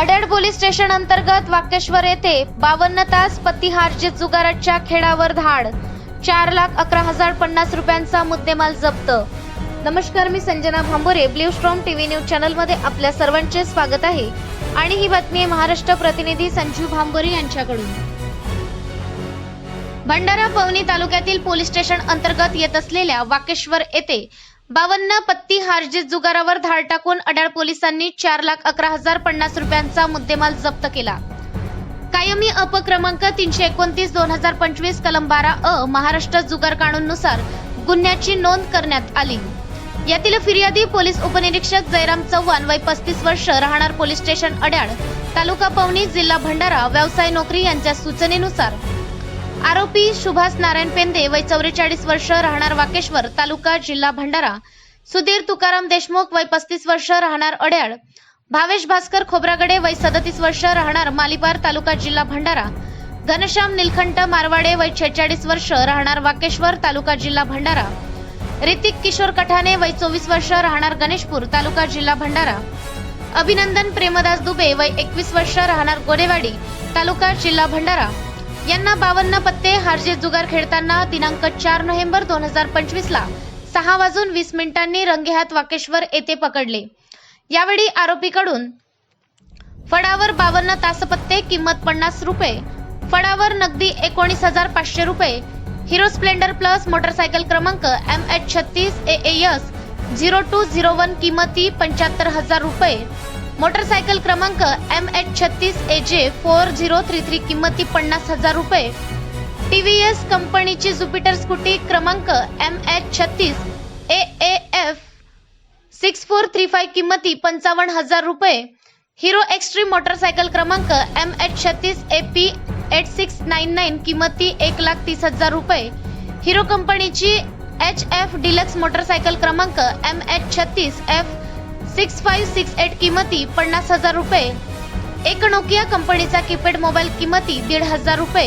Added police station अंतर्गत वाकेश्वर येथे बावन्न तास पतिहारचे जुगाराच्या खेळावर धाड. चार लाख अकरा हजार पन्नास रुपयांचा मुद्देमाल जप्त. नमस्कार मी Sanjana Bhambore blue storm TV news चॅनलमध्ये आपल्या सर्वांचे स्वागत आहे. आणि ही बातमी आहे महाराष्ट्र प्रतिनिधी संजीव भांबोरे यांच्याकडून. भंडारा पवनी तालुक्यातील पोलीस स्टेशन अंतर्गत येत असलेल्या वाकेश्वर येथे बावन्न पत्ती हार्जित जुगारावर धाड टाकून अडाळ पोलिसांनी चार लाख अकरा हजार पन्नास रुपयांचा मुद्देमाल जप्त केला. कायमी अपक्रमांक तीनशे एकोणतीस दोन हजार पंचवीस कलम बारा अ महाराष्ट्र जुगार कानूननुसार गुन्ह्याची नोंद करण्यात आली. यातील फिर्यादी पोलीस उपनिरीक्षक जयराम चव्हाण वय पस्तीस वर्ष राहणार पोलीस स्टेशन अड्याळ तालुका पवनी जिल्हा भंडारा व्यवसाय नोकरी यांच्या सूचनेनुसार आरोपी सुभाष नारायण पेंदे वय चौवेचाळीस वर्ष राहणार वाकेश्वर तालुका जिल्हा भंडारा. सुधीर तुकाराम देशमुख वय पस्तीस वर्ष राहणार अड्याळ. भावेश भास्कर खोब्रागडे वय सदतीस वर्ष राहणार मालिबार तालुका जिल्हा भंडारा. घनश्याम निलखंठ मारवाडे वय छेचाळीस वर्ष राहणार वाकेश्वर तालुका जिल्हा भंडारा. ऋतिक किशोर कठाने वय चोवीस वर्ष राहणार गणेशपूर तालुका जिल्हा भंडारा. अभिनंदन प्रेमदास दुबे वय एकवीस वर्ष राहणार गोरेवाडी तालुका जिल्हा भंडारा. यांना बावन्न पत्ते हारजे जुगार खेळताना दिनांक चार नोव्हेंबर दोन हजार पंचवीस ला सहा वाजून वीस मिनिटांनी रंगेहात वाकेश्वर येथे पकडले. यावेळी आरोपीकडून फडावर बावन्न तासपत्ते किंमत पन्नास रुपये फडावर नगदी एकोणीस हजार पाचशे रुपये हिरो स्प्लेंडर प्लस मोटरसायकल क्रमांक एम एच छत्तीस A S zero two zero one किंमती पंच्याहत्तर हजार रुपये मोटरसायकल क्रमांक एम एच छत्तीस ए जे फोर झिरो थ्री थ्री किंमती पन्नास हजार रुपये. टीव्हीएस कंपनीची ज्युपिटर स्कूटी क्रमांक एम एच छत्तीस A A F six four three five किंमती पंचावन्न हजार रुपये. हिरो एक्स्ट्रीम मोटरसायकल क्रमांक एम एच छत्तीस A P eight six nine nine किंमती एक लाख तीस हजार रुपये. हिरो कंपनीची एच एफ डिलक्स मोटरसायकल क्रमांक एम एच छत्तीस F six five six eight किमती पन्नास हजार रुपये. एक नोकिया कंपनीचा कीपॅड मोबाईल किमती दीड हजार रुपये.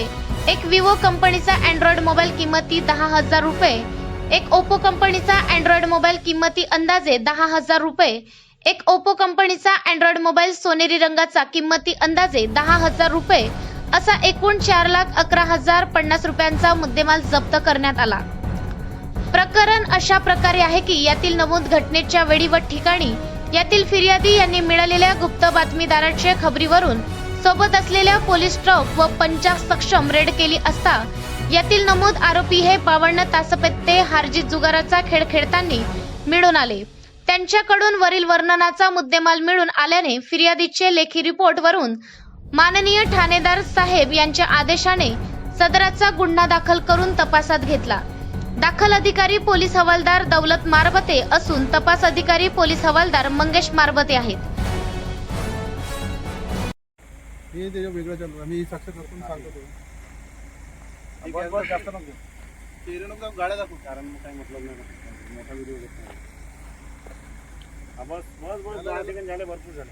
एक विवो कंपनीचा अँड्रॉइड मोबाईल किंमती दहा हजार रुपये. एक ओप्पो कंपनीचा अँड्रॉइड मोबाईल किंमती अंदाजे दहा हजार रुपये. एक ओप्पो कंपनीचा अँड्रॉइड मोबाईल सोनेरी रंगाचा किंमती अंदाजे दहा हजार रुपये. असा एकूण चार लाख अकरा हजार पन्नास रुपयांचा मुद्देमाल जप्त करण्यात आला. प्रकरण अशा प्रकारे आहे की यातील नमूद घटनेच्या वेळी व ठिकाणी यातील फिर्यादी यांनी मिळालेल्या गुप्त बातमीदाराच्या खबरीवरून सोबत असलेल्या पोलीस ट्रक व पंचा सक्षम रेड केली असता यातील नमूद आरोपी हे बावन्न तासपत्ते हारजीत जुगाराचा खेळ खेळताना मिळून आले. त्यांच्याकडून वरील वर्णनाचा मुद्देमाल मिळून आल्याने फिर्यादीचे लेखी रिपोर्ट वरून माननीय ठाणेदार साहेब यांच्या आदेशाने सदराचा गुन्हा दाखल करून तपासात घेतला. दाखल अधिकारी पोलीस हवालदार दौलत मारबते असून तपास अधिकारी पोलीस हवालदार मंगेश मारबते आहेत. हे त्याच्या वेगळं चालू आहे. मी साक्षात करून सांगतो तो. बस बस जास्त नको. तेरे नको जाऊ, गाड्या दाखवू. कारण मग काही मतलब नाही मोठा व्हिडिओ घेत नाही हा, बस बस बस दहा सेकंड झाले भरपूर झाले.